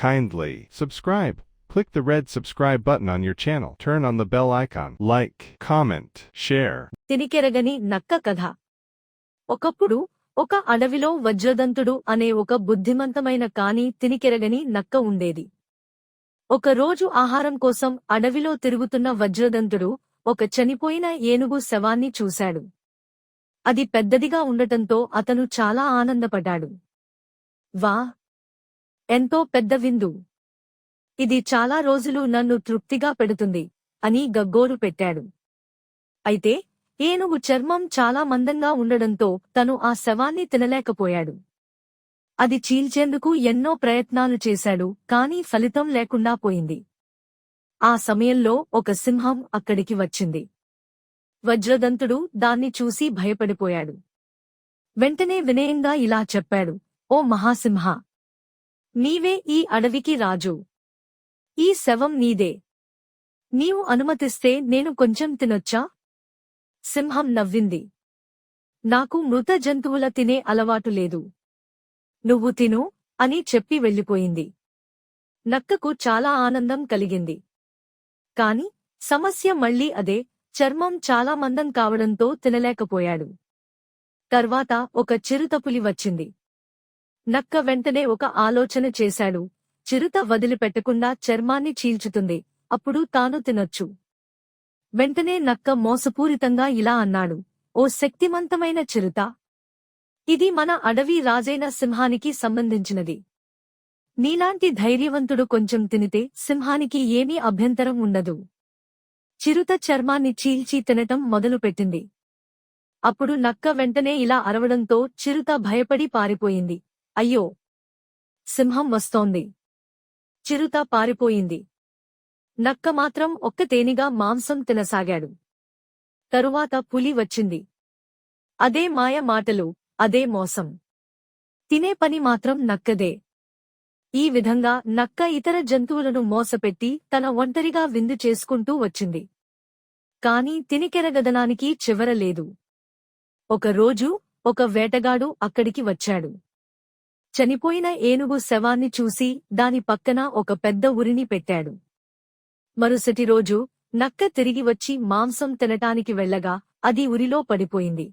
Kindly subscribe. Click the red subscribe button on your channel. Turn on the bell icon. Like, comment, share. తినికెరగని నక్క కథ ఒకప్పుడు ఒక అడవిలో వజ్రదంతుడు అనే ఒక బుద్ధిమంతమైన కాని తినికెరగని నక్క ఉండేది ఒక రోజు ఆహారం కోసం అడవిలో తిరుగుతున్న వజ్రదంతుడు ఒక చనిపోయిన ఏనుగు శవాన్ని చూశాడు అది పెద్దదిగా ఉండటంతో అతను చాలా ఆనందపడ్డాడు వా ఎంతో పెద్ద విందు. ఇది చాలా రోజులు నన్ను తృప్తిగా పెడుతుంది అని గగ్గోరు పెట్టాడు. అయితే ఏనుగు చర్మం చాలా మందంగా ఉండడంతో తను ఆ శవాన్ని తినలేకపోయాడు. అది చీల్చేందుకు ఎన్నో ప్రయత్నాలు చేశాడు కాని ఫలితం లేకుండా పోయింది. ఆ సమయంలో ఒక సింహం అక్కడికి వచ్చింది. వజ్రదంతుడు దాన్ని చూసి భయపడిపోయాడు. వెంటనే వినయంగా ఇలా చెప్పాడు ఓ మహాసింహ నీవే ఈ అడవికి రాజు. ఈ శవం నీదే. నీవు అనుమతిస్తే నేను కొంచెం తినొచ్చా? సింహం నవ్వింది. నాకు మృత జంతువుల తినే అలవాటు లేదు. నువ్వు తిను అని చెప్పి వెళ్ళిపోయింది. నక్కకు చాలా ఆనందం కలిగింది. కాని సమస్య మళ్ళీ అదే చర్మం చాలా మందం కావడంతో తినలేకపోయాడు. తర్వాత ఒక చిరుతపులి వచ్చింది. నక్క వెంటనే ఒక ఆలోచన చేశాడు. చిరుత వదిలిపెట్టకుండా చర్మాన్ని చీల్చుతుంది. అప్పుడు తాను తినొచ్చు. వెంటనే నక్క మోసపూరితంగా ఇలా అన్నాడు. ఓ శక్తిమంతమైన చిరుత. ఇది మన అడవి రాజైన సింహానికి సంబంధించినది. నీలాంటి ధైర్యవంతుడు కొంచెం తినితే సింహానికి ఏమీ అభ్యంతరం ఉండదు. చిరుత చర్మాన్ని చీల్చి తినటం మొదలుపెట్టింది. అప్పుడు నక్క వెంటనే ఇలా అరవడంతో చిరుత భయపడి పారిపోయింది. అయ్యో! సింహం వస్తోంది. చిరుత పారిపోయింది. నక్క మాత్రం ఒక్కతేనిగా మాంసం తినసాగాడు. తరువాత పులి వచ్చింది. అదే మాయ మాటలు అదే మోసం. తినే పని మాత్రం నక్కదే. ఈ విధంగా నక్క ఇతర జంతువులను మోసపెట్టి తన ఒంటరిగా విందు చేసుకుంటూ వచ్చింది. కాని తినికెరగదనానికి చివర లేదు. ఒక రోజు ఒక వేటగాడు అక్కడికి వచ్చాడు. చనిపోయిన ఏనుగు శవాన్ని చూసి దాని పక్కన ఒక పెద్ద ఉరిని పెట్టాడు మరుసటి రోజు నక్క తిరిగి వచ్చి మాంసం తినటానికి వెళ్ళగా అది ఉరిలో పడిపోయింది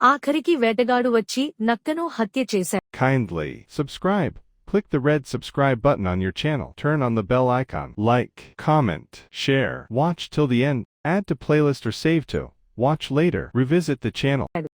ఆఖరికి వేటగాడు వచ్చి నక్కను హత్య చేశాడు Kindly subscribe. Click the red subscribe button on your channel. Turn on the bell icon. Like, comment, share. Watch till the end. Add to playlist or save to. Watch later. Revisit the channel.